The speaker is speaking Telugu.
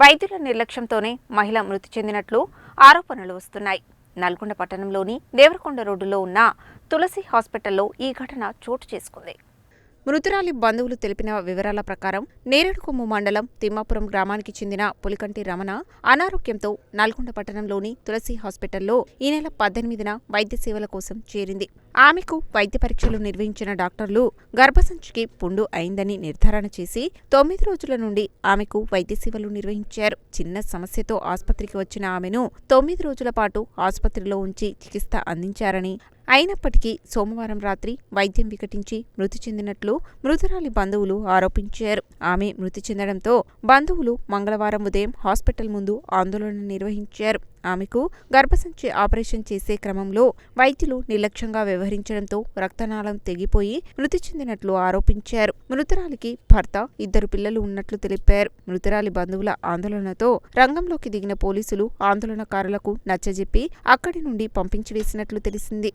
వైద్యుల నిర్లక్ష్యంతోనే మహిళ మృతి చెందినట్లు ఆరోపణలు వస్తున్నాయి. నల్గొండ పట్టణంలోని దేవరకొండ రోడ్డులో ఉన్న తులసి హాస్పిటల్లో ఈ ఘటన చోటు చేసుకుంది. మృతురాలి బంధువులు తెలిపిన వివరాల ప్రకారం నేరేడుకొమ్ము మండలం తిమ్మాపురం గ్రామానికి చెందిన పులికంటి రమణ అనారోగ్యంతో నల్గొండ పట్టణంలోని తులసి హాస్పిటల్లో ఈ నెల పద్దెనిమిదిన వైద్య సేవల కోసం చేరింది. ఆమెకు వైద్య పరీక్షలు నిర్వహించిన డాక్టర్లు గర్భసంచికి పుండు అయిందని నిర్ధారణ చేసి తొమ్మిది రోజుల నుండి ఆమెకు వైద్య సేవలు నిర్వహించారు. చిన్న సమస్యతో ఆసుపత్రికి వచ్చిన ఆమెను తొమ్మిది రోజుల పాటు ఆసుపత్రిలో ఉంచి చికిత్స అందించారని. అయినప్పటికీ సోమవారం రాత్రి వైద్యం వికటించి మృతి చెందినట్లు మృతురాలి బంధువులు ఆరోపించారు. ఆమె మృతి చెందడంతో బంధువులు మంగళవారం ఉదయం హాస్పిటల్ ముందు ఆందోళన నిర్వహించారు. ఆమెకు గర్భసంచి ఆపరేషన్ చేసే క్రమంలో వైద్యులు నిర్లక్ష్యంగా వ్యవహరించడంతో రక్తనాళం తెగిపోయి మృతి చెందినట్లు ఆరోపించారు. మృతురాలికి భర్త ఇద్దరు పిల్లలు ఉన్నట్లు తెలిపారు. మృతురాలి బంధువుల ఆందోళనతో రంగంలోకి దిగిన పోలీసులు ఆందోళనకారులకు నచ్చజెప్పి అక్కడి నుండి పంపించివేసినట్లు తెలిసింది.